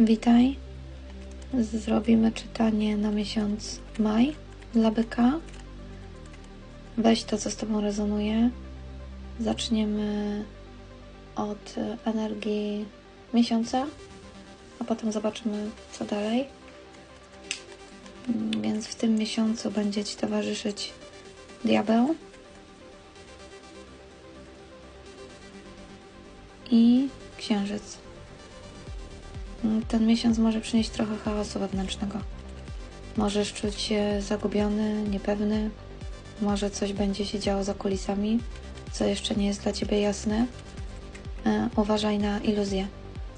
Witaj. Zrobimy czytanie na miesiąc maj dla byka. Weź to, co z Tobą rezonuje. Zaczniemy od energii miesiąca, a potem zobaczymy, co dalej. Więc w tym miesiącu będzie Ci towarzyszyć diabeł i księżyc. Ten miesiąc może przynieść trochę chaosu wewnętrznego. Możesz czuć się zagubiony, niepewny, może coś będzie się działo za kulisami, co jeszcze nie jest dla ciebie jasne. E, uważaj na iluzję.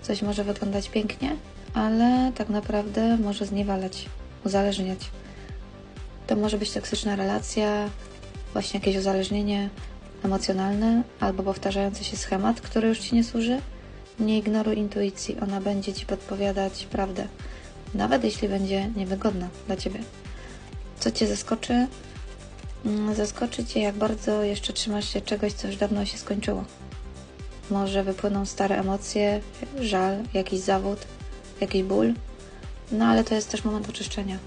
Coś może wyglądać pięknie, ale tak naprawdę może zniewalać, uzależniać. To może być toksyczna relacja, właśnie jakieś uzależnienie emocjonalne albo powtarzający się schemat, który już ci nie służy nie ignoruj intuicji, ona będzie ci podpowiadać prawdę, nawet jeśli będzie niewygodna dla ciebie. Co cię zaskoczy? Mm, zaskoczy cię, jak bardzo jeszcze trzymasz się czegoś, co już dawno się skończyło. Może wypłyną stare emocje, żal, jakiś zawód, jakiś ból, no ale to jest też moment oczyszczenia.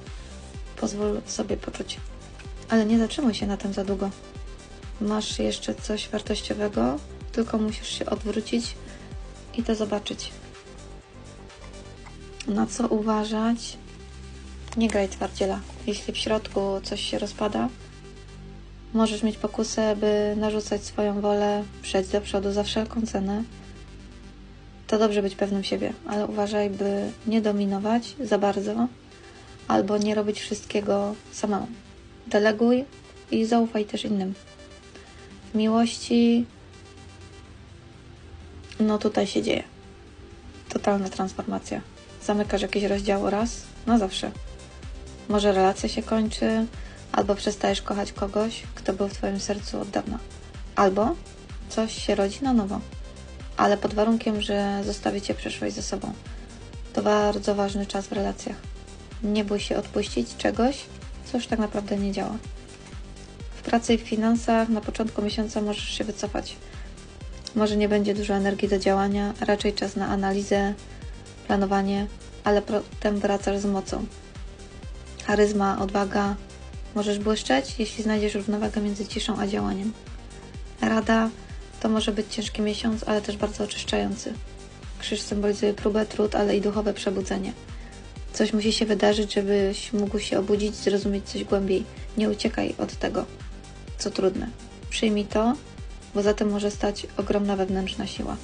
Pozwól sobie poczuć. Ale nie zatrzymuj się na tym za długo. Masz jeszcze coś wartościowego, tylko musisz się odwrócić i to zobaczyć. Na co uważać? Nie graj twardziela. Jeśli w środku coś się rozpada, możesz mieć pokusę, by narzucać swoją wolę, przejść do przodu za wszelką cenę. To dobrze być pewnym siebie, ale uważaj, by nie dominować za bardzo albo nie robić wszystkiego samemu. Deleguj i zaufaj też innym. W miłości no tutaj się dzieje. Totalna transformacja. Zamykasz jakiś rozdział raz, na zawsze. Może relacja się kończy, albo przestajesz kochać kogoś, kto był w Twoim sercu od dawna. Albo coś się rodzi na nowo, ale pod warunkiem, że zostawicie przeszłość ze sobą. To bardzo ważny czas w relacjach. Nie bój się odpuścić czegoś, co już tak naprawdę nie działa. W pracy i w finansach na początku miesiąca możesz się wycofać może nie będzie dużo energii do działania, raczej czas na analizę, planowanie, ale potem wracasz z mocą. Charyzma, odwaga. Możesz błyszczeć, jeśli znajdziesz równowagę między ciszą a działaniem. Rada to może być ciężki miesiąc, ale też bardzo oczyszczający. Krzyż symbolizuje próbę, trud, ale i duchowe przebudzenie. Coś musi się wydarzyć, żebyś mógł się obudzić, zrozumieć coś głębiej. Nie uciekaj od tego, co trudne. Przyjmij to bo za tym może stać ogromna wewnętrzna siła.